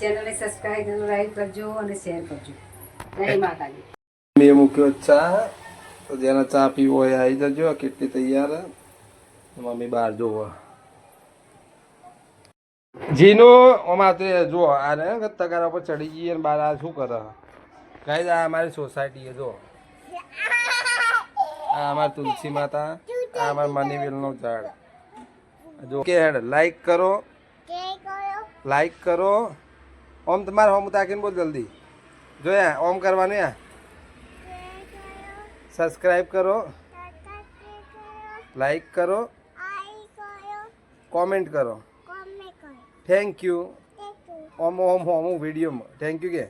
ચેનલને સબસ્ક્રાઇબ કરજો લાઈક કરજો અને શેર કરજો. જય માતાજી. મેં મૂક્યો ચા તો જેને ચા પીવો હોય આવી જજો કેટલી તૈયાર. મમ્મી બહાર જોવો. જીનો અમારે તે જો આ ને તગારા પર ચડી જઈએ અને બહાર આ શું કરે? કઈ આ અમારી સોસાયટી જો. આ અમાર તુલસી માતા આ અમારા મનીવેલનો ઝાડ. જો કે હેડ લાઈક કરો. લાઈક કરો. ઓમ તમારે હોમ તાકીને બોલ જલ્દી. જોયા ઓમ કરવાનું યા? સબસ્ક્રાઈબ કરો. લાઈક કરો. કોમેન્ટ કરો. થેન્ક યુ ઓમ ઓમ ઓમ વિડીયોમાં. થેન્ક યુ કે?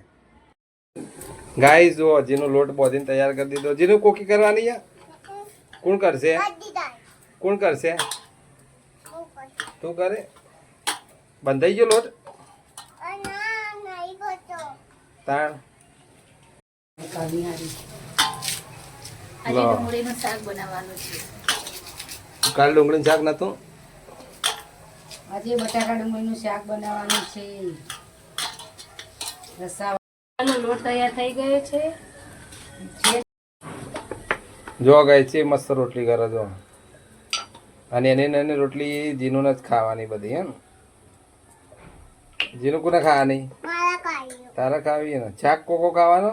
ગાય જો જેનો લોટ બોધીને તૈયાર કરી દીધો. જેનું કોકી કરવાની છે કોણ કરશે? કોણ કરશે. તું કરે? બંધાઈ ગયો લોટ? તાણ. કાલ ડુંગળીનું શાક નતું આજે બટાકા ડુંગળીનું શાક બનાવવાનું છે. રસા લોટ તૈયાર થઈ ગયો છે. જો ગઈ છે મસ્ત રોટલી કરે જો. અને એની નાની રોટલી જીનું જ ખાવાની બધી એમ. જીનું કોને ખાવાની? તારે ખાવી ને શાક કોકો ખાવાનો.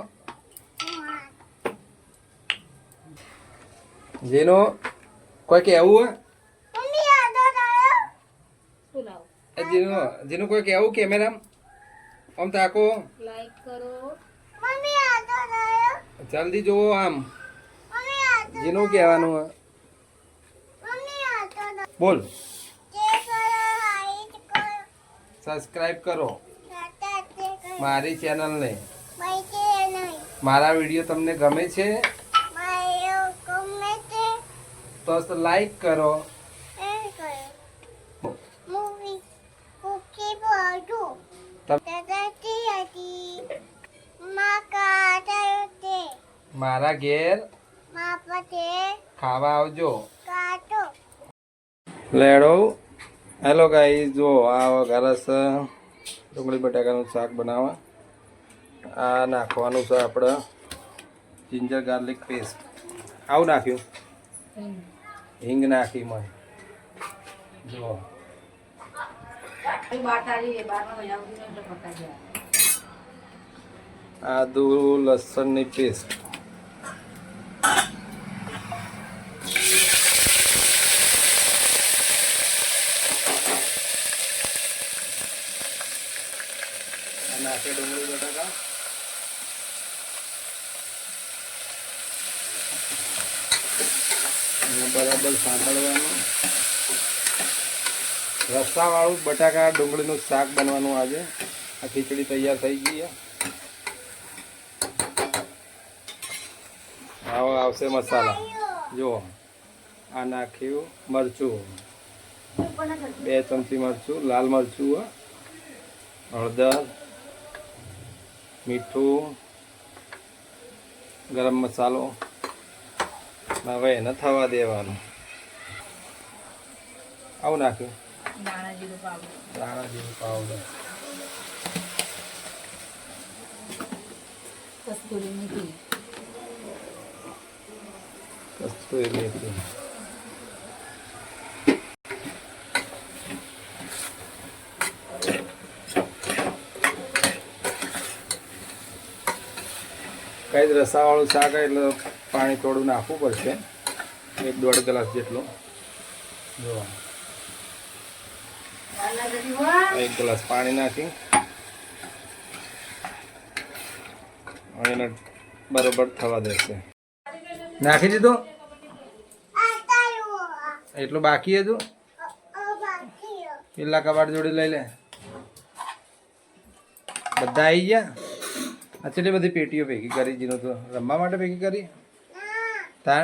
જેનો કોઈ કહેવું હોય. જીનું જીનું કોઈ કહેવું કેમેરા આમ તાકો લાઈક કરો. જલ્દી જોવો આમ. જેનું કહેવાનું હે બોલ. સબસ્ક્રાઈબ કરો. મારી ચેનલને. મારા વીડિયો તમને ગમે છે? તો લાઈક કરો. મારા ઘેર ખાવા આવજો. લેડો. હેલો ગાઈ જો આ ઘરસ ડુંગળી બટાકાનું શાક બનાવવા. આ નાખવાનું છે આપણે જિંજર ગાર્લિક પેસ્ટ આવું નાખ્યું? હિંગ નાખી મેં જો આદુ લસણની પેસ્ટ નાખે ડુંગળી બટાકા અને બરાબર સાંતળવાનું રસાવાળું બટાકા ડુંગળીનું શાક બનવાનું આજે. આ ખીચડી તૈયાર થઈ ગઈ આવો આવશે મસાલા. જુઓ. આ નાખ્યું મરચું. બે ચમચી મરચું, લાલ મરચું. હળદર, મીઠું, ગરમ મસાલો. હવે એને થવા દેવાનું. આવું નાખ્યું? દાણા જીરું પાવડર. દાણા પાવડર. કસ્તુરી મેથી. કસ્તુરી મેથી. કઈ રસાવાળું શાક એટલે પાણી થોડું નાખવું પડશે. એક દોઢ ગ્લાસ જેટલું. જો. એક ગ્લાસ પાણી નાખી. એને બરોબર થવા દેશે. નાખી દીધું? એટલું બાકી હતું કેટલા કબાટ જોડે લઈ લે? બધા આવી ગયા? આટલી બધી પેટીઓ ભેગી કરી, જીનો તો રમવા માટે ભેગી કરી? તાર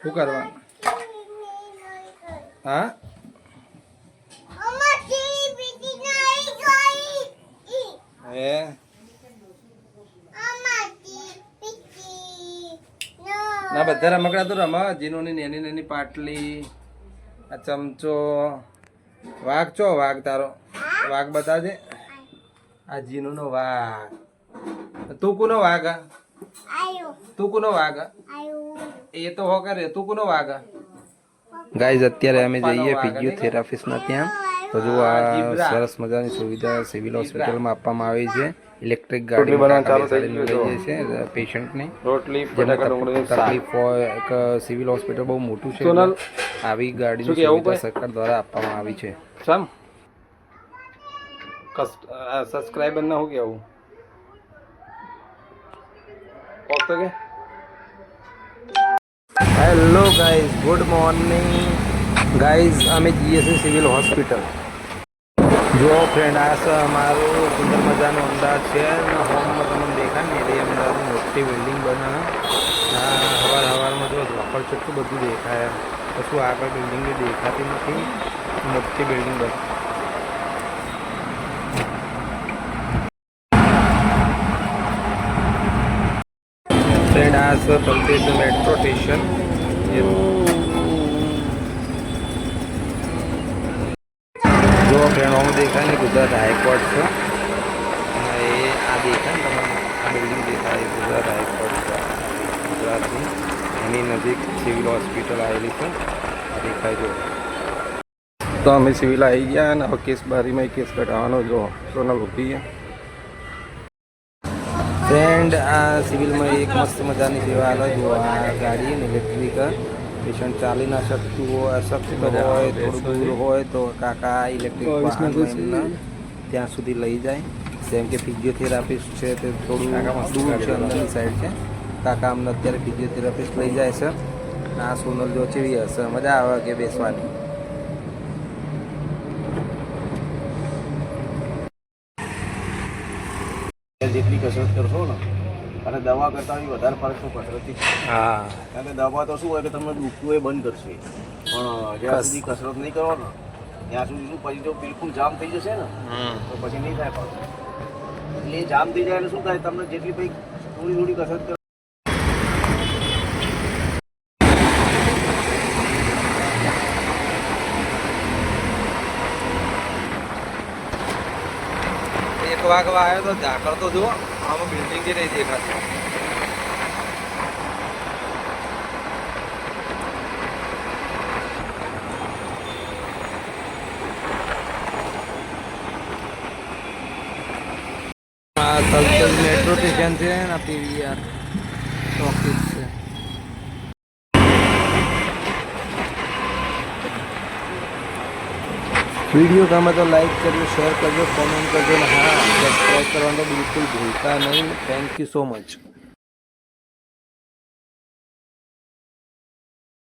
શું કરવાનું? હા? હે? ના, બધા રમકડા તો રમા જીનોની નાની નાની પાટલી, આ ચમચો. વાઘ ચો, વાઘ તારો? વાઘ બતાવજે. આ જીનુનો વાઘ. તું કોનો વાઘ આ? તું કોનો વાઘ આ? એ તો હો કરે તું કોનો વાઘ ગાઈઝ અત્યારે અમે જઈએ ફિઝિયોથેરાપિસ્ટના ત્યાં. તો જો આ સરસ મજાની સુવિધા સિવિલ હોસ્પિટલમાં આપવામાં આવી છે. ઇલેક્ટ્રિક ગાડી લઈ જાય છે પેશન્ટને. રોટલી. તકલીફ હોય એક સિવિલ હોસ્પિટલ બહુ મોટું છે આવી ગાડી સુવિધા સરકાર દ્વારા આપવામાં આવી છે. સમ સબસ્ક્રાઈબર ના હું કેવું ઓકે કે hello guys good morning guys અમે જઈએ છીએ સિવિલ હોસ્પિટલ જો ફ્રેન્ડ આ છે અમારું સુંદર મજાનું અમદાવાદ છે અને હોમમાં તમને દેખાય ને એ અમદાવાદની મોટી બિલ્ડિંગ બને આ હવાર હવારમાં જો ઝોપડ કેટલું બધું દેખાય કશું આગળ બિલ્ડિંગ દેખાતી નથી મોટી બિલ્ડિંગ બને છે તલતેજ મેટ્રો સ્ટેશન જો ફ્રેન્ડ દેખાય ને ગુજરાત હાઈકોર્ટ છે. અને એ બિલ્ડિંગ દેખાય ગુજરાત હાઈકોર્ટ છે. ગુજરાતની એની નજીક સિવિલ હોસ્પિટલ આવેલી છે. દેખાય જો. તો અમે સિવિલ આવી ગયા અને હવે કેસ બારીમાં કેસ કઢાવવાનો જો સોનલ ઊભી છે ફ્રેન્ડ આ સિવિલમાં એક મસ્ત મજાની સેવા આવે જો આ ગાડી ઇલેક્ટ્રિક પેશન્ટ ચાલી ના શકતું હોય અશક્ત હોય થોડું દૂર હોય તો કાકા ઇલેક્ટ્રિક ત્યાં સુધી લઈ જાય. જેમ કે ફિઝિયોથેરાપિસ્ટ છે તે થોડું દૂર છે અંદરની સાઈડ છે. કાકા અમને અત્યારે ફિઝિયોથેરાપિસ્ટ લઈ જાય છે. આ સોનલ જો ચેવી હશે. મજા આવે કે બેસવાની. જેટલી કસરત અને દવા કરતાં વધારે ફરક તો કસરતથી હા. કારણ કે દવા તો શું હોય કે તમે દુખતું એ બંધ કરશે. પણ જ્યાં સુધી કસરત નહીં કરો ને ત્યાં સુધી શું પછી જો બિલકુલ જામ થઈ જશે ને તો પછી નહીં થાય પાછું. એટલે જામ થઈ જાય એટલે શું થાય તમને જેટલી ભાઈ થોડી થોડી કસરત વાગવા આવ્યો તો ઝાકળ તો જુઓ આમાં બિલ્ડિંગ જે નહીં દેખાતી આ તલતલ મેટ્રો સ્ટેશન છે ને આ પીવીઆર ઓફિસ છે વીડિયો ગમે તો લાઈક કરજો શેર કરજો કોમેન્ટ કરજો અને હા સબસ્ક્રાઈબ કરવાનું તો બિલકુલ ભૂલતા નહીં થેન્ક યુ સો મચ